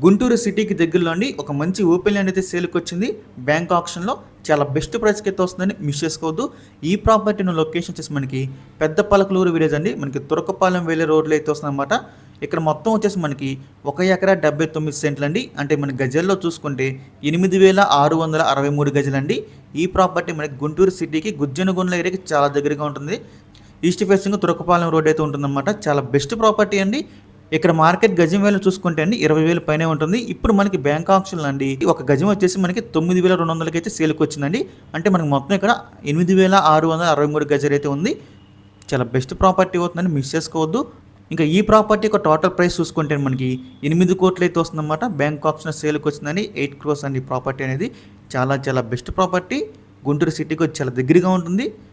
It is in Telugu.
గుంటూరు సిటీకి దగ్గరలోండి ఒక మంచి ఓపెన్ ల్యాండ్ అయితే సేల్కి వచ్చింది. బ్యాంక్ ఆప్షన్లో చాలా బెస్ట్ ప్రైస్కి అయితే వస్తుందని మిస్ చేసుకోవద్దు. ఈ ప్రాపర్టీ లొకేషన్ వచ్చేసి మనకి పెద్ద పలకలూరు విలేజ్ అండి. మనకి తురకపాలెం వెళ్ళే రోడ్లో అయితే వస్తుందన్నమాట. ఇక్కడ మొత్తం వచ్చేసి మనకి ఒక ఎకరా డెబ్బై తొమ్మిది సెంట్లు అండి. అంటే మన గజల్లో చూసుకుంటే ఎనిమిది వేల ఆరు వందల అరవై మూడు గజలండి ఈ ప్రాపర్టీ మనకి గుంటూరు సిటీకి గుజ్జనగుండ్ల ఏరియాకి చాలా దగ్గరగా ఉంటుంది. ఈస్ట్ ఫేసింగ్ తురకపాలెం రోడ్ అయితే ఉంటుందన్నమాట. చాలా బెస్ట్ ప్రాపర్టీ అండి. ఇక్కడ మార్కెట్ గజం వేలు చూసుకుంటే అండి ఇరవై వేలు పైనే ఉంటుంది. ఇప్పుడు మనకి బ్యాంక్ ఆప్షన్ అండి. ఒక గజం వచ్చేసి మనకి తొమ్మిది వేల రెండు వందలకి అయితే సేల్కి వచ్చిందండి. అంటే మనకి మొత్తం ఇక్కడ ఎనిమిది వేల ఆరు వందల అరవై మూడు గజలు అయితే ఉంది. చాలా బెస్ట్ ప్రాపర్టీ అవుతుందని మిస్ చేసుకోవద్దు. ఇంకా ఈ ప్రాపర్టీ యొక్క టోటల్ ప్రైస్ చూసుకుంటే మనకి ఎనిమిది కోట్లు అయితే వస్తుందన్నమాట. బ్యాంక్ ఆప్షన్ సేల్కి వచ్చిందని ఎయిట్ క్రోర్స్ అండి ప్రాపర్టీ అనేది. చాలా చాలా బెస్ట్ ప్రాపర్టీ గుంటూరు సిటీకి చాలా దగ్గరగా ఉంటుంది.